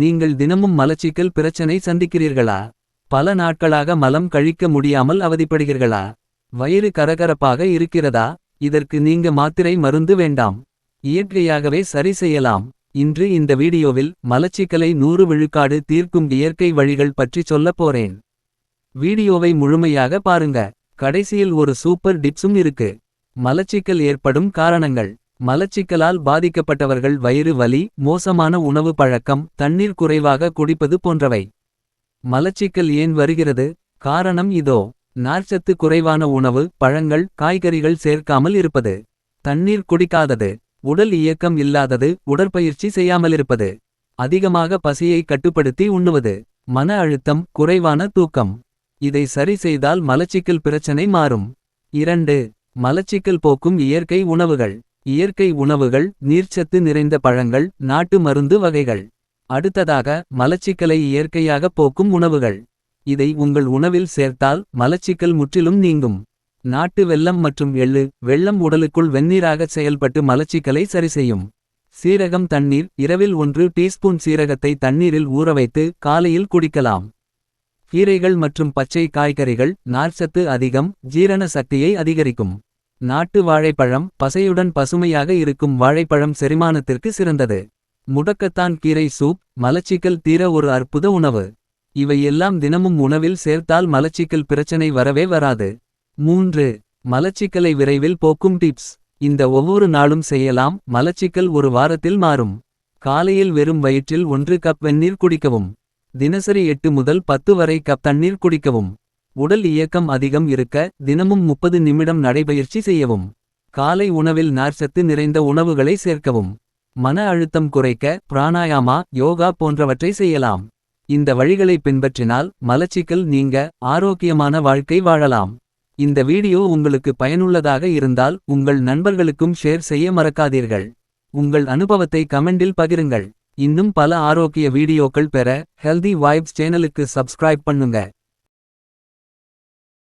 நீங்கள் தினமும் மலச்சிக்கல் பிரச்சனை சந்திக்கிறீர்களா? பல நாட்களாக மலம் கழிக்க முடியாமல் அவதிப்படுகிறீர்களா? வயிறு கரகரப்பாக இருக்கிறதா? இதற்கு நீங்க மாத்திரை மருந்து வேண்டாம். இயற்கையாகவே சரி செய்யலாம். இன்று இந்த வீடியோவில் மலச்சிக்கலை நூறு விழுக்காடு தீர்க்கும் இயற்கை வழிகள் பற்றி சொல்லப் போறேன். வீடியோவை முழுமையாக பாருங்க. கடைசியில் ஒரு சூப்பர் டிப்ஸும் இருக்கு. மலச்சிக்கல் ஏற்படும் காரணங்கள். மலச்சிக்கலால் பாதிக்கப்பட்டவர்கள் வயிறு வலி மோசமான உணவு பழக்கம் தண்ணீர் குறைவாக குடிப்பது போன்றவை. மலச்சிக்கல் ஏன் வருகிறது? காரணம் இதோ நார்ச்சத்து குறைவான உணவு பழங்கள் காய்கறிகள் சேர்க்காமல் இருப்பது. தண்ணீர் குடிக்காதது உடல் இயக்கம் இல்லாதது உடற்பயிற்சி செய்யாமலிருப்பது அதிகமாக பசியை கட்டுப்படுத்தி உண்ணுவது. மன அழுத்தம் குறைவான தூக்கம். இதை சரி செய்தால் மலச்சிக்கல் பிரச்சனை மாறும். இரண்டு மலச்சிக்கல் போக்கும் இயற்கை உணவுகள். இயற்கை உணவுகள் நீர்ச்சத்து நிறைந்த பழங்கள் நாட்டு மருந்து வகைகள். அடுத்ததாக மலச்சிக்கலை இயற்கையாக போக்கும் உணவுகள். இதை உங்கள் உணவில் சேர்த்தால் மலச்சிக்கல் முற்றிலும் நீங்கும். நாட்டு வெல்லம் மற்றும் எள்ளு வெள்ளம் உடலுக்குள் வெந்நீராக செயல்பட்டு மலச்சிக்கலை சரிசெய்யும் சீரகம் தண்ணீர் இரவில் ஒன்று டீஸ்பூன் சீரகத்தை தண்ணீரில் ஊறவைத்து காலையில் குடிக்கலாம். கீரைகள் மற்றும் பச்சை காய்கறிகள் நார்ச்சத்து அதிகம் ஜீரண சக்தியை அதிகரிக்கும். நாட்டு வாழைப்பழம் பசையுடன் பசுமையாக இருக்கும் வாழைப்பழம் செரிமானத்திற்கு சிறந்தது. முடக்கத்தான் கீரை சூப் மலச்சிக்கல் தீர ஒரு அற்புத உணவு. இவை எல்லாம் தினமும் உணவில் சேர்த்தால் மலச்சிக்கல் பிரச்சனை வரவே வராது. மூன்று மலச்சிக்கலை விரைவில் போக்கும் டிப்ஸ். இந்த ஒவ்வொரு நாளும் செய்யலாம் மலச்சிக்கல் ஒரு வாரத்தில் மாறும். காலையில் வெறும் வயிற்றில் ஒன்று கப் வெந்நீர் குடிக்கவும். தினசரி எட்டு முதல் பத்து வரை கப் தண்ணீர் குடிக்கவும். உடல் இயக்கம் அதிகம் இருக்க தினமும் முப்பது நிமிடம் நடைபயிற்சி செய்யவும். காலை உணவில் நார்ச்சத்து நிறைந்த உணவுகளை சேர்க்கவும். மன அழுத்தம் குறைக்க பிராணாயாமா யோகா போன்றவற்றை செய்யலாம். இந்த வழிகளை பின்பற்றினால் மலச்சிக்கல் நீங்க ஆரோக்கியமான வாழ்க்கை வாழலாம். இந்த வீடியோ உங்களுக்கு பயனுள்ளதாக இருந்தால் உங்கள் நண்பர்களுக்கும் ஷேர் செய்ய மறக்காதீர்கள். உங்கள் அனுபவத்தை கமெண்டில் பகிருங்கள். இன்னும் பல ஆரோக்கிய வீடியோக்கள் பெற ஹெல்தி வைப்ஸ் சேனலுக்கு சப்ஸ்கிரைப் பண்ணுங்க.